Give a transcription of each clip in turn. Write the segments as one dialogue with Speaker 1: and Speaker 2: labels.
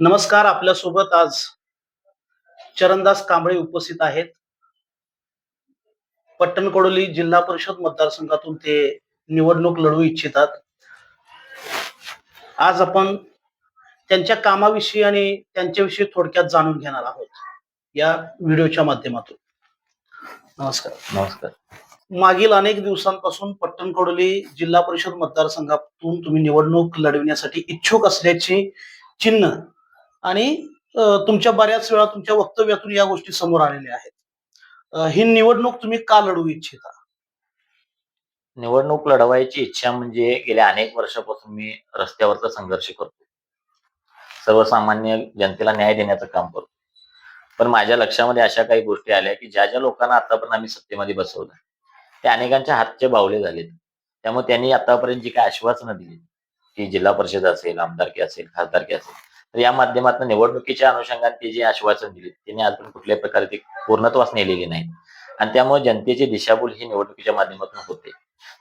Speaker 1: नमस्कार आपल्यासोबत आज चरणदास कांबळे उपस्थित आहेत. पट्टणकोडोली जिल्हा परिषद मतदारसंघातून ते निवडणूक लढवू इच्छितात. आज आपण त्यांच्या कामाविषयी आणि त्यांच्याविषयी थोडक्यात जाणून घेणार आहोत या व्हिडिओच्या माध्यमातून. नमस्कार.
Speaker 2: नमस्कार.
Speaker 1: मागील अनेक दिवसांपासून पट्टणकोडोली जिल्हा परिषद मतदारसंघातून तुम्ही निवडणूक लढविण्यासाठी इच्छुक असल्याची चिन्ह आणि तुमच्या बऱ्याच वेळा तुमच्या वक्तव्यातून या गोष्टी समोर आलेल्या आहेत. ही निवडणूक तुम्ही का लढवू इच्छिता?
Speaker 2: निवडणूक लढवायची इच्छा म्हणजे गेल्या अनेक वर्षापासून मी रस्त्यावरचा संघर्ष करतो. सर्वसामान्य जनतेला न्याय देण्याचं काम करतो. पण माझ्या लक्षामध्ये अशा काही गोष्टी आल्या की ज्या ज्या लोकांना आतापर्यंत आम्ही सत्तेमध्ये बसवलं ते अनेकांच्या हातचे बावले झालेत. त्यामुळे त्यांनी आतापर्यंत जी काही आश्वासनं दिली की जिल्हा परिषद असेल आमदारकी असेल खासदारकी असेल या माध्यमातून निवडणुकीच्या अनुषंगाने ते जे आश्वासन दिली त्यांनी अजून कुठल्याही प्रकारे ते पूर्णत्वास नेलेली नाही आणि त्यामुळे जनतेची दिशाभूल ही निवडणुकीच्या माध्यमातून होते.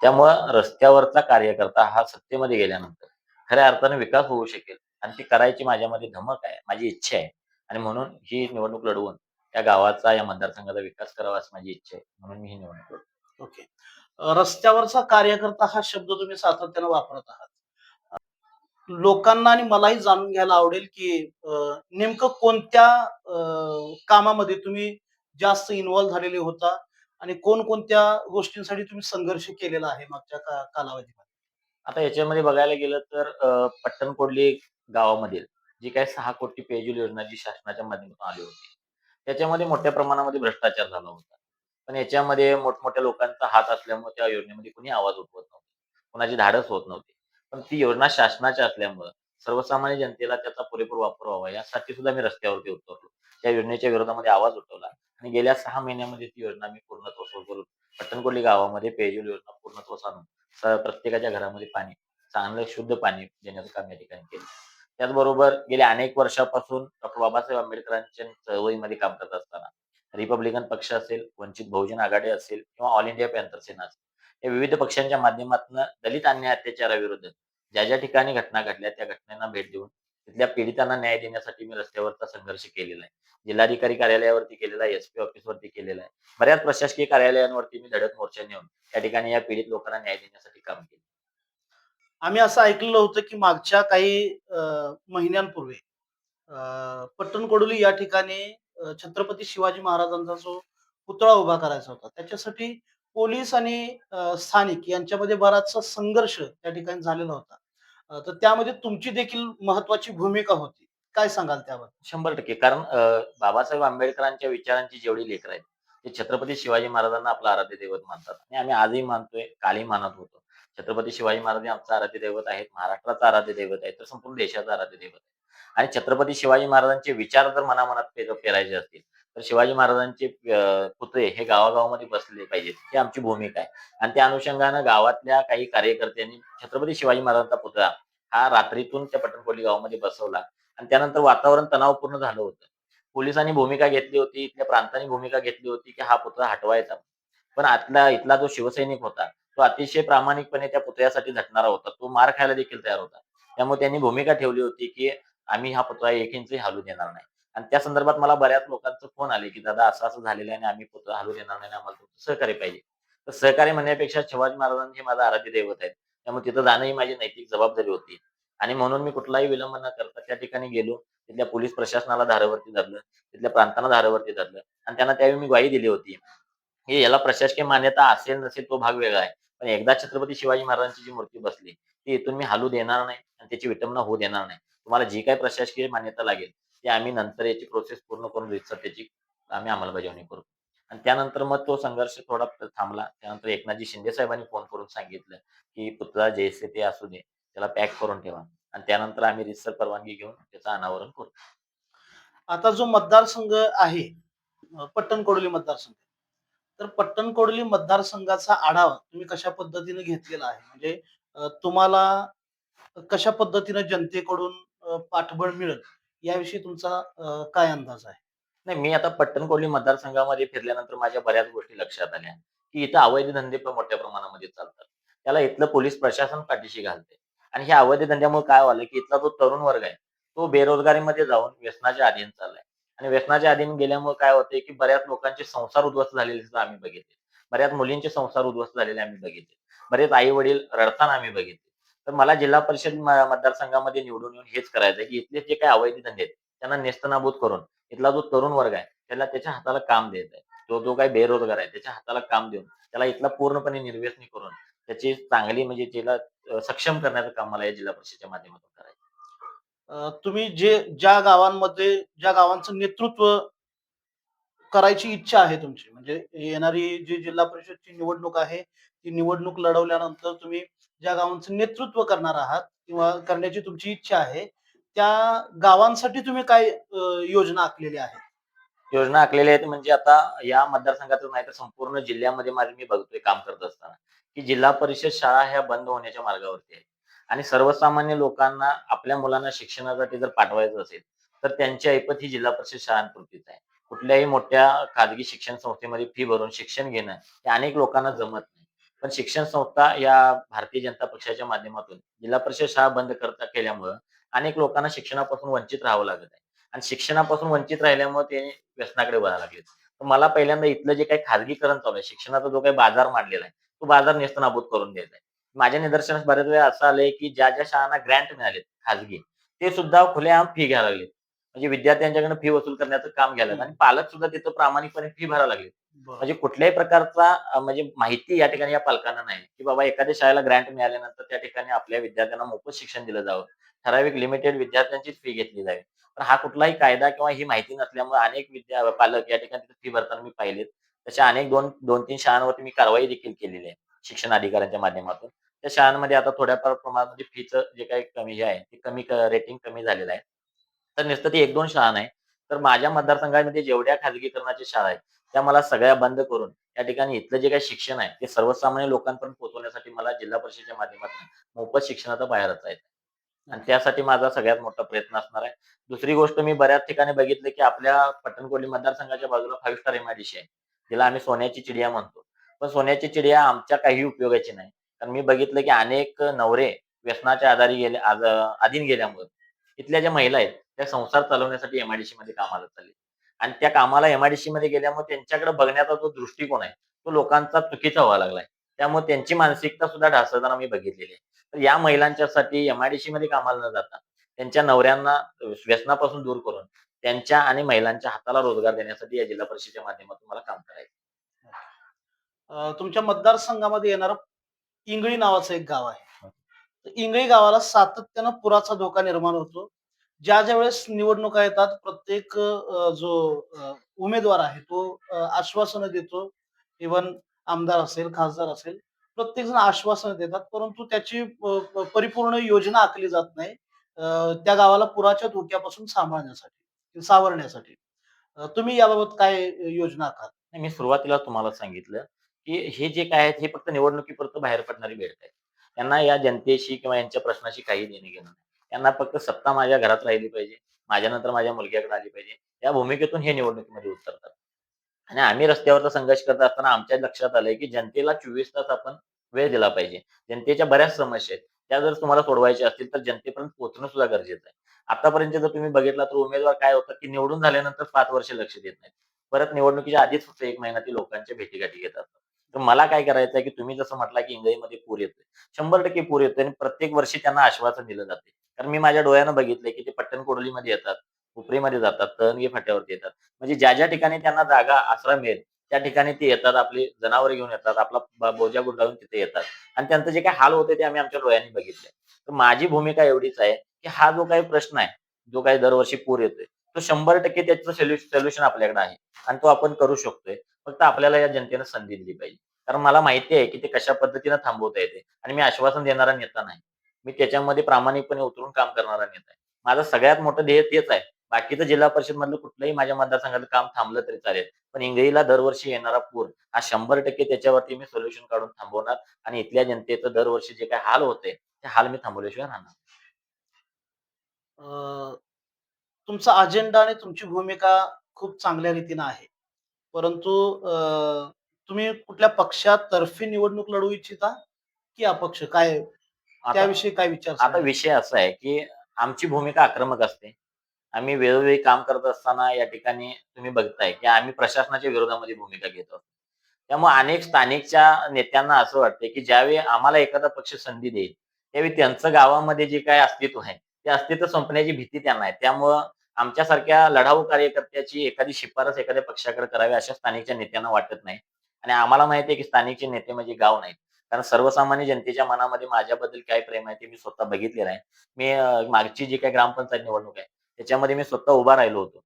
Speaker 2: त्यामुळं रस्त्यावरचा कार्यकर्ता हा सत्तेमध्ये गेल्यानंतर खऱ्या अर्थाने विकास होऊ शकेल आणि ती करायची माझ्यामध्ये धमक आहे माझी इच्छा आहे. आणि म्हणून ही निवडणूक लढवून त्या गावाचा या मतदारसंघाचा विकास करावा अशी माझी इच्छा आहे. म्हणून मी ही निवडणूक लढवतो.
Speaker 1: ओके. रस्त्यावरचा कार्यकर्ता हा शब्द तुम्ही सातत्यानं वापरत आहात. लोकांना आणि मलाही जाणून घ्यायला आवडेल की नेमकं कोणत्या कामामध्ये तुम्ही जास्त इन्व्हॉल्व्ह झालेले होता आणि कोणकोणत्या गोष्टींसाठी तुम्ही संघर्ष केलेला आहे मागच्या का- कालावधीमध्ये?
Speaker 2: आता याच्यामध्ये बघायला गेलं तर अं, पट्टणकोडली गावामधील जी काही सहा कोटी पेयजल योजना जी शासनाच्या माध्यमातून आली होती त्याच्यामध्ये मोठ्या प्रमाणामध्ये भ्रष्टाचार झाला होता. पण याच्यामध्ये मोठमोठ्या लोकांचा हात असल्यामुळे त्या योजनेमध्ये कुणी आवाज उठवत नव्हता. कुणाची धाडस होत नव्हती. पण ती योजना शासनाच्या असल्यामुळं सर्वसामान्य जनतेला त्याचा पुरेपूर वापर व्हावा यासाठी सुद्धा मी रस्त्यावरती उतरलो. त्या योजनेच्या विरोधामध्ये आवाज उठवला आणि गेल्या सहा महिन्यामध्ये ती योजना मी पूर्णत्व करून पट्टणकोडली गावामध्ये पेयजल योजना पूर्णत्वास आणून प्रत्येकाच्या घरामध्ये पाणी चांगलं शुद्ध पाणी देण्याचं काम या ठिकाणी केलं. त्याचबरोबर गेल्या अनेक वर्षापासून डॉक्टर बाबासाहेब आंबेडकरांच्या चळवळीमध्ये काम करत असताना रिपब्लिकन पक्ष असेल वंचित बहुजन आघाडी असेल किंवा ऑल इंडिया पॅन्थर सेना असेल या विविध पक्षांच्या माध्यमातून दलित अन्याय अत्याचाराविरुद्ध ज्या ज्या ठिकाणी घटना घडल्या त्या घटनांना भेट देऊन तिथल्या पीडितांना न्याय देण्यासाठी मी रस्त्यावरचा संघर्ष केलेला आहे. जिल्हाधिकारी कार्यालयावरती केलेला आहे एसपी ऑफिसवरती केलेला आहे. बऱ्याच प्रशासकीय कार्यालयांवरती मी धडक मोर्चा नेऊन त्या ठिकाणी या पीडित लोकांना न्याय देण्यासाठी काम केलं.
Speaker 1: आम्ही असं ऐकलेलं होतं की मागच्या काही अ, महिन्यांपूर्वी अ, पट्टणकोडोली या ठिकाणी छत्रपती शिवाजी महाराजांचा जो पुतळा उभा करायचा होता त्याच्यासाठी पोलीस आणि स्थानिक यांच्यामध्ये बराचसा संघर्ष त्या ठिकाणी झालेला होता. तर त्यामध्ये तुमची देखील महत्वाची भूमिका होती. काय सांगाल त्यावर
Speaker 2: शंभर टक्के. कारण बाबासाहेब आंबेडकरांच्या विचारांची जेवढी लेकर आहेत ते छत्रपती शिवाजी महाराजांना आपलं आराध्य दैवत मानतात. आणि आम्ही आजही मानतोय कालही मानत होतो. छत्रपती शिवाजी महाराज हे आमचं आराध्य दैवत आहेत महाराष्ट्राचं आराध्य दैवत आहे तर संपूर्ण देशाचं आराध्य दैवत आहे. आणि छत्रपती शिवाजी महाराजांचे विचार जर मनामनात पेरायचे असतील तर शिवाजी महाराजांचे पुतळे हे गावागावामध्ये बसले पाहिजेत. ही आमची भूमिका आहे. आणि त्या अनुषंगानं गावातल्या काही कार्यकर्त्यांनी छत्रपती शिवाजी महाराजांचा पुतळा हा रात्रीतून त्या पटणकोली गावामध्ये बसवला. आणि त्यानंतर वातावरण तणावपूर्ण झालं होतं. पोलिसांनी भूमिका घेतली होती इथल्या प्रांतांनी भूमिका घेतली होती की हा पुतळा हटवायचा. पण आतला इथला जो शिवसैनिक होता तो अतिशय प्रामाणिकपणे त्या पुतळ्यासाठी झटणारा होता. तो मार खायला देखील तयार होता. त्यामुळे त्यांनी भूमिका ठेवली होती की आम्ही हा पुतळा एक इंच हलू देणार नाही. आणि त्या संदर्भात मला बऱ्याच लोकांचं फोन आले की दादा असं असं झालेलं आहे आणि आम्ही पुतळा हलू देणार नाही आम्हाला तुमचं सहकार्य पाहिजे. तर सहकार्य म्हणण्यापेक्षा शिवाजी महाराजांचे माझा माझं आराध्य दैवत आहेत. त्यामुळे तिथं जाणं ही माझी नैतिक जबाबदारी होती. आणि म्हणून मी कुठलाही विलंब न करता त्या ठिकाणी गेलो. तिथल्या पोलीस प्रशासनाला धारेवरती धरलं. तिथल्या प्रांतांना धारेवरती धरलं. आणि त्यांना त्यावेळी मी ग्वाही दिली होती. हे याला प्रशासकीय मान्यता असेल नसेल तो भाग वेगळा आहे. पण एकदा छत्रपती शिवाजी महाराजांची जी मूर्ती बसली ती इथून मी हलू देणार नाही आणि त्याची विटंबना होऊ देणार नाही. तुम्हाला जी काही प्रशासकीय मान्यता लागेल ते आम्ही नंतर याची प्रोसेस पूर्ण करून रितसर त्याची आम्ही अंमलबजावणी करू. आणि त्यानंतर मग तो संघर्ष थोडा थांबला. त्यानंतर एकनाथजी शिंदे साहेबांनी फोन करून सांगितलं की पुतळा जैसे ते असू दे. त्याला पॅक करून ठेवा. आणि त्यानंतर आम्ही रिसर परवानगी घेऊन त्याचं अनावरण करू.
Speaker 1: आता जो मतदारसंघ आहे पट्टण कोडली मतदारसंघ. तर पट्टण कोडली मतदारसंघाचा आढावा तुम्ही कशा पद्धतीने घेतलेला आहे? म्हणजे तुम्हाला कशा पद्धतीने जनतेकडून पाठबळ मिळेल याविषयी तुमचा काय अंदाज आहे?
Speaker 2: नाही मी आता पट्टणकोली मतदारसंघामध्ये फिरल्यानंतर माझ्या बऱ्याच गोष्टी लक्षात आल्या. की इथं अवैध धंदे पण मोठ्या प्रमाणामध्ये चालतात. त्याला इथलं पोलीस प्रशासन पाठीशी घालते. आणि ह्या अवैध धंद्यामुळे काय व्हायला की इथला जो तरुण वर्ग आहे तो बेरोजगारीमध्ये जाऊन व्यसनाच्या अधीन चाललाय. आणि व्यसनाच्या अधीन गेल्यामुळे काय होतंय की बऱ्याच लोकांचे संसार उद्ध्वस्त झालेले सुद्धा आम्ही बघितले. बऱ्याच मुलींचे संसार उद्ध्वस्त झालेले आम्ही बघितले. बरेच आई वडील रडताना आम्ही बघितले. तर मला जिल्हा परिषद मतदारसंघामध्ये निवडून येऊन हेच करायचं आहे की इथले जे काही अवैध धंदे आहेत त्यांना नेस्तनाबूत करून इथला जो तरुण वर्ग आहे त्याला त्याच्या हाताला काम देत आहे. जो जो काही बेरोजगार आहे त्याच्या हाताला काम देऊन त्याला इथला पूर्णपणे निर्व्यसनी करून त्याची चांगली म्हणजे त्याला सक्षम करण्याचं काम मला या जिल्हा परिषदेच्या माध्यमातून करायचं
Speaker 1: तुम्ही जे ज्या गावांमध्ये ज्या गावांचं नेतृत्व करायची इच्छा आहे तुमची म्हणजे येणारी जी जिल्हा परिषदची निवडणूक आहे ती निवडणूक लढवल्यानंतर तुम्ही ज्या गावांचं नेतृत्व करणार आहात किंवा करण्याची तुमची इच्छा आहे त्या गावांसाठी तुम्ही काय योजना आखलेल्या आहेत
Speaker 2: योजना आखलेल्या आहेत म्हणजे आता या मतदारसंघातच नाही तर संपूर्ण जिल्ह्यामध्ये माझे मी बघतोय काम करत असताना की जिल्हा परिषद शाळा ह्या बंद होण्याच्या मार्गावरती आहे. आणि सर्वसामान्य लोकांना आपल्या मुलांना शिक्षणासाठी जर पाठवायचं असेल तर त्यांची ऐपत ही जिल्हा परिषद शाळांपुरतीच आहे. कुठल्याही मोठ्या खाजगी शिक्षण संस्थेमध्ये फी भरून शिक्षण घेणं हे अनेक लोकांना जमत नाही. पण शिक्षण संस्था या भारतीय जनता पक्षाच्या माध्यमातून जिल्हा परिषद शाळा बंद करता केल्यामुळं अनेक लोकांना शिक्षणापासून वंचित राहावं लागत आहे. आणि शिक्षणापासून वंचित राहिल्यामुळे ते व्यसनाकडे वळायला लागले तर मला पहिल्यांदा इथलं जे काही खाजगीकरण चालू आहे शिक्षणाचा जो काही बाजार मांडलेला आहे तो बाजार नेस्तनाबूत करून द्यायचा आहे. माझ्या निदर्शनास बऱ्याच वेळा असं आलंय की ज्या ज्या शाळांना ग्रँट मिळालेत खाजगी ते सुद्धा खुलेआम फी घ्यायला लागले म्हणजे विद्यार्थ्यांच्याकडे फी वसूल करण्याचं काम घ्यायला आणि पालक सुद्धा तिथं प्रामाणिकपणे फी भरायला लागले म्हणजे कुठल्याही प्रकारचा म्हणजे माहिती या ठिकाणी या पालकांना नाही. की बाबा एखाद्या शाळेला ग्रँट मिळाल्यानंतर त्या ठिकाणी आपल्या विद्यार्थ्यांना मोफत शिक्षण दिलं जावं. ठराविक लिमिटेड विद्यार्थ्यांचीच फी घेतली जावी पण हा कुठलाही कायदा किंवा ही माहिती नसल्यामुळे अनेक विद्या पालक या ठिकाणी फी भरताना मी पाहिलेत. तशा अनेक दोन दोन तीन शाळांवरती मी कारवाई देखील केलेली आहे शिक्षण अधिकाऱ्यांच्या माध्यमातून. त्या शाळांमध्ये आता थोड्याफार प्रमाणात म्हणजे फीचं जे काही कमी जे आहे ते कमी रेटिंग कमी झालेलं आहे. तर नुसतं ती एक दोन शाळा नाही. तर माझ्या मतदारसंघामध्ये जेवढ्या खाजगीकरणाच्या शाळा आहेत त्या मला सगळ्या बंद करून या ठिकाणी इथलं जे काही शिक्षण आहे ते सर्वसामान्य लोकांपर्यंत पोहोचवण्यासाठी मला जिल्हा परिषदेच्या माध्यमातून मोफत शिक्षणाचा बाहेरच आहे. आणि त्यासाठी माझा सगळ्यात मोठा प्रयत्न असणार आहे. दुसरी गोष्ट मी बऱ्याच ठिकाणी बघितलं की आपल्या पट्टणकोली मतदारसंघाच्या बाजूला फाईव्ह स्टार एमआयडीसी आहे. जिला आम्ही सोन्याची चिडिया म्हणतो. पण सोन्याची चिडिया आमच्या काही उपयोगाची नाही. कारण मी बघितलं की अनेक नवरे व्यसनाच्या आधारी गेले अधीन गेल्यामुळे इथल्या ज्या महिला आहेत त्या संसार चालवण्यासाठी एमआयडीसी मध्ये कामाला चालले आणि त्या कामाला एमआयडीसी मध्ये गेल्यामुळे त्यांच्याकडे बघण्याचा जो दृष्टिकोन आहे तो लोकांचा चुकीचा व्हायला लागलाय. त्यामुळे त्यांची मानसिकता सुद्धा ढासळताना मी बघितलेली आहे. तर या महिलांच्यासाठी एमआयडीसी मध्ये कामाला न जाता त्यांच्या नवऱ्यांना व्यसनापासून दूर करून त्यांच्या आणि महिलांच्या हाताला रोजगार देण्यासाठी या जिल्हा परिषदेच्या माध्यमातून मला काम करायचं
Speaker 1: तुमच्या मतदारसंघामध्ये येणारं इंगळी नावाचं एक गाव आहे. इंगळी गावाला सातत्यानं पुराचा धोका निर्माण होतो. ज्या ज्या वेळेस निवडणुका येतात प्रत्येक जो उमेदवार आहे तो आश्वासनं देतो. इव्हन आमदार असेल खासदार असेल प्रत्येक जण आश्वासनं देतात. परंतु त्याची परिपूर्ण योजना आखली जात नाही. त्या गावाला पुराच्या धोक्यापासून सांभाळण्यासाठी सावरण्यासाठी. तुम्ही याबाबत काय योजना आखाल
Speaker 2: मी सुरुवातीला तुम्हाला सांगितलं की हे जे काय आहेत हे फक्त निवडणुकीपुरतं बाहेर पडणारी भेट आहे त्यांना या जनतेशी किंवा यांच्या प्रश्नाशी काही देणे घेणं नाही. यांना फक्त सत्ता माझ्या घरात राहिली पाहिजे. माझ्यानंतर माझ्या मुलग्याकडे आली पाहिजे. या भूमिकेतून हे निवडणुकीमध्ये उतरतात. आणि आम्ही रस्त्यावरचा संघर्ष करत असताना आमच्या लक्षात आलंय की जनतेला चोवीस तास आपण वेळ दिला पाहिजे. जनतेच्या बऱ्याच समस्या आहेत. त्या जर तुम्हाला सोडवायच्या असतील तर जनतेपर्यंत पोहोचणं सुद्धा गरजेचं आहे. आतापर्यंत जर तुम्ही बघितला तर उमेदवार काय होतं की निवडून झाल्यानंतर पाच वर्ष लक्ष देत नाहीत. परत निवडणुकीच्या आधीच फक्त एक महिना ती लोकांच्या भेटीगाठी घेतात. तर मला काय करायचं आहे की तुम्ही जसं म्हटलं की इंगळीमध्ये पूर येतोय. शंभर टक्के पूर येतोय आणि प्रत्येक वर्षी त्यांना आश्वासन दिलं जाते. कारण मी माझ्या डोळ्यानं बघितलंय की ते पट्टण कोडोलीमध्ये येतात उपरीमध्ये जातात तळणगे फाट्यावरती येतात. म्हणजे ज्या ज्या ठिकाणी त्यांना जागा आसरा मिळेल त्या ठिकाणी ते येतात आपली जनावर घेऊन येतात आपला बोजा गुंडाळून तिथे येतात. आणि त्यांचं जे काही हाल होते ते आम्ही आमच्या डोळ्यांनी बघितले तर माझी भूमिका एवढीच आहे की हा जो काही प्रश्न आहे जो काही दरवर्षी पूर येतोय तो शंभर टक्के त्याचं सोल्युशन आपल्याकडे आहे. आणि तो आपण करू शकतोय. फक्त आपल्याला या जनतेनं संधी दिली पाहिजे. कारण मला माहिती आहे की ते कशा पद्धतीनं थांबवता येते आणि मी आश्वासन देणारा नेता नाही. मी त्याच्यामध्ये प्रामाणिकपणे उतरून काम करणारा नेता आहे. माझं सगळ्यात मोठं ध्येय तेच आहे. बाकीचं जिल्हा परिषद मधलं कुठलंही माझ्या मतदारसंघातलं काम थांबलं तरी चालेल. पण इंगळीला दरवर्षी येणारा पूर हा शंभर टक्के त्याच्यावरती मी सोल्युशन काढून थांबवणार आणि इथल्या जनतेचं दरवर्षी जे काही हाल होते ते हाल मी थांबवल्याशिवाय राहणार
Speaker 1: तुमचा अजेंडा आणि तुमची भूमिका खूप चांगल्या रीतीनं आहे. परंतु तुम्ही कुठल्या पक्षातर्फे निवडणूक लढवू इच्छिता की अपक्ष काय त्याविषयी काय विचार
Speaker 2: आता विषय असा आहे की आमची भूमिका आक्रमक असते. आम्ही वेळोवेळी काम करत असताना या ठिकाणी तुम्ही बघताय, की आम्ही प्रशासनाच्या विरोधामध्ये भूमिका घेतो. त्यामुळे अनेक स्थानिकच्या नेत्यांना असं वाटतंय, की ज्यावेळी आम्हाला एखादा पक्ष संधी देईल, त्यावेळी त्यांचं गावामध्ये जे काही अस्तित्व आहे, ते अस्तित्व संपण्याची भीती त्यांना आहे. त्यामुळं आमच्यासारख्या लढाऊ कार्यकर्त्याची एखादी शिफारस एखाद्या पक्षाकडे करावी अशा स्थानिकच्या नेत्यांना वाटत नाही. आणि आम्हाला माहिती आहे, की स्थानिकचे नेते म्हणजे गाव नाहीत. कारण सर्वसामान्य जनतेच्या मनामध्ये माझ्याबद्दल काय प्रेम आहे ते मी स्वतः बघितलेलं आहे. मी मागची जी काही ग्रामपंचायत निवडणूक आहे, त्याच्यामध्ये मी स्वतः उभा राहिलो होतो.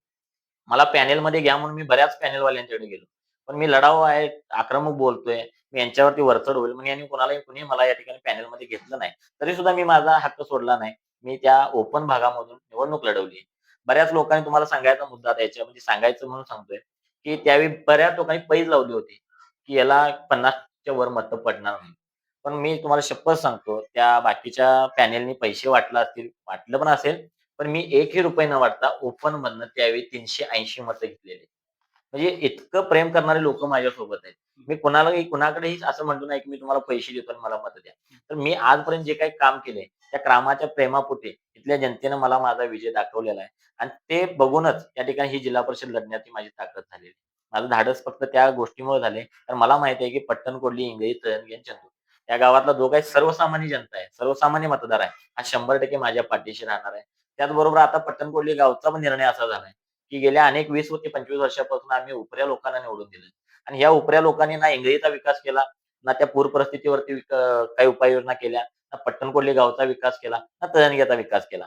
Speaker 2: मला पॅनेलमध्ये घ्या म्हणून मी बऱ्याच पॅनेलवाल्यांच्याकडे गेलो. पण मी लढाऊ आहे, आक्रमक बोलतोय, मी यांच्यावरती वरचढ होईल म्हणून यांनी कोणालाही कुणी मला या ठिकाणी पॅनेलमध्ये घेतलं नाही. तरी सुद्धा मी माझा हक्क सोडला नाही. मी त्या ओपन भागामधून निवडणूक लढवली. बऱ्याच लोकांनी तुम्हाला सांगायचा मुद्दा द्यायचा म्हणजे सांगायचं म्हणून सांगतोय, की त्यावेळी बऱ्याच लोकांनी पैज लावली होती, की याला 50च्या वर मत पडणार नाही. पण मी तुम्हाला शपथ सांगतो, त्या बाकीच्या पॅनेलनी पैसे वाटला असतील, वाटलं पण असेल, पण मी एकही रुपये न वाटता ओपन मधनं त्यावेळी 380 मतं घेतलेली. म्हणजे इतकं प्रेम करणारे लोक माझ्यासोबत आहेत. मी कुणालाही कुणाकडेही असं म्हणतो नाही, की मी तुम्हाला पैसे देतो आणि मला मत द्या. तर मी आजपर्यंत जे काही काम केले त्या कामाच्या प्रेमापुटे इथल्या जनतेनं मला माझा विजय दाखवलेला आहे आणि ते बघूनच या ठिकाणी ही जिल्हा परिषद लढण्याची माझी ताकद झालेली माझं धाडस फक्त त्या गोष्टीमुळे झाले, तर मला माहिती आहे, की पट्टण, कोडली, इंगळी, तळणगे चंदू या गावातला जो काही सर्वसामान्य जनता आहे, सर्वसामान्य मतदार आहे, हा 100% माझ्या पाठीशी राहणार आहे. त्याचबरोबर आता पट्टण, कोडली गावचा पण निर्णय असा झालाय, की गेल्या अनेक 20 ते 25 वर्षापासून आम्ही उपऱ्या लोकांना निवडून दिलं आणि या उपऱ्या लोकांनी ना इंगळीचा विकास केला, ना त्या पूर परिस्थितीवरती काही उपाययोजना केल्या, ना पट्टणकोडली गावचा विकास केला, ना तळणग्याचा विकास केला.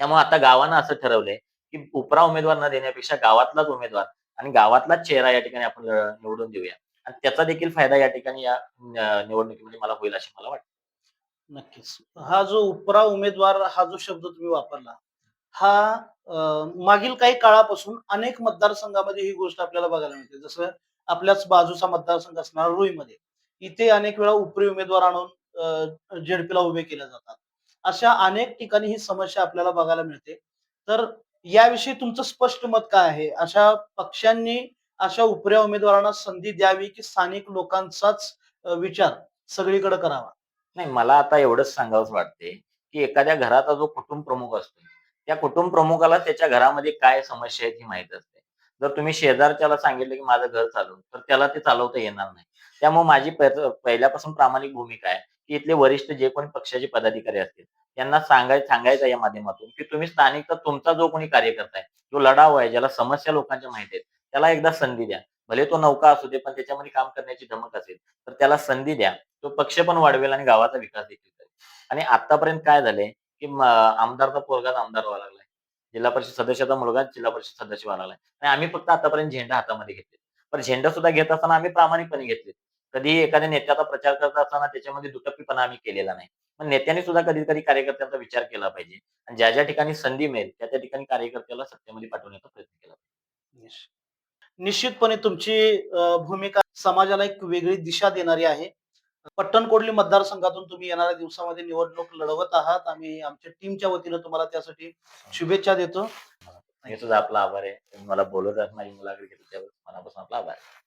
Speaker 2: त्यामुळे आता गावानं असं ठरवलंय, की उपरा उमेदवार न देण्यापेक्षा गावातलाच उमेदवार आणि गावातलाच चेहरा या ठिकाणी आपण निवडून देऊया आणि त्याचा देखील फायदा या ठिकाणी या निवडणुकीमध्ये मला होईल असे मला वाटतं.
Speaker 1: नक्कीच. हा जो उपरा उमेदवार हा जो शब्द तुम्ही वापरला, हा मागील काही काळापासून अनेक मतदारसंघामध्ये ही गोष्ट आपल्याला बघायला मिळते. जसं आपल्याच बाजूचा मतदारसंघ असणार रुईमध्ये. इथे अनेक वेळा उपरी उमेदवार आणून जेडपीला उभे केले जातात. अशा अनेक ठिकाणी ही समस्या आपल्याला बघायला मिळते. तर याविषयी तुमचं स्पष्ट मत काय आहे? अशा पक्षांनी अशा उपऱ्या उमेदवारांना संधी द्यावी, की स्थानिक लोकांचाच विचार सगळीकडे करावा?
Speaker 2: नाही मला आता एवढंच सांगावंच वाटते की एखाद्या घराचा जो कुटुंब प्रमुख असतो, त्या कुटुंब प्रमुखाला त्याच्या घरामध्ये काय समस्या आहेत ही माहीत असते. जर तुम्ही शेजारच्याला सांगितलं, की माझं घर चालवून तर त्याला ते चालवता येणार नाही. त्यामुळे माझी पहिल्यापासून प्रामाणिक भूमिका आहे, की इथले वरिष्ठ जे कोणी पक्षाचे पदाधिकारी असतील, त्यांना सांगाय सांगायचं या माध्यमातून, की तुम्ही स्थानिक तुमचा जो कोणी कार्यकर्ता आहे, जो लढाव आहे, ज्याला समस्या लोकांच्या माहिती आहेत, त्याला एकदा संधी द्या. भले तो नौका असू दे, पण त्याच्यामध्ये काम करण्याची धमक असेल, तर त्याला संधी द्या. तो पक्ष पण वाढवेल आणि गावाचा विकास देखील करेल. आणि आतापर्यंत काय झालंय, की आमदारचा पोरगाच आमदार व्हायला लागलाय. जिल्हा परिषद सदस्याचा मुलगा जिल्हा परिषद सदस्य व्हावा लागलाय. आणि आम्ही फक्त आतापर्यंत झेंडा हातामध्ये घेतले. पण झेंडा सुद्धा घेत असताना आम्ही प्रामाणिकपणे घेतले. कधी एखाद्या नेत्याचा प्रचार करत असताना त्याच्यामध्ये दुटप्पीपणा आम्ही केलेला नाही. पण नेत्यांनी सुद्धा कधीतरी कार्यकर्त्यांचा विचार केला पाहिजे. आणि ज्या ज्या ठिकाणी संधी मिळेल, त्या त्या ठिकाणी कार्यकर्त्याला सत्तेमध्ये पाठवण्याचा प्रयत्न केला पाहिजे.
Speaker 1: निश्चितपणे तुमची भूमिका समाजाला एक वेगळी दिशा देणारी आहे. पट्टणकोडली मतदारसंघातून तुम्ही येणाऱ्या दिवसामध्ये निवडणूक लढवत आहात. आम्ही आमच्या टीमच्या वतीनं तुम्हाला त्यासाठी शुभेच्छा देतो.
Speaker 2: हे सुद्धा आपला आभार आहे. तुम्ही मला बोलत माझी मुलाखत घेतली त्याबद्दल मनापासून आपला आभार आहे.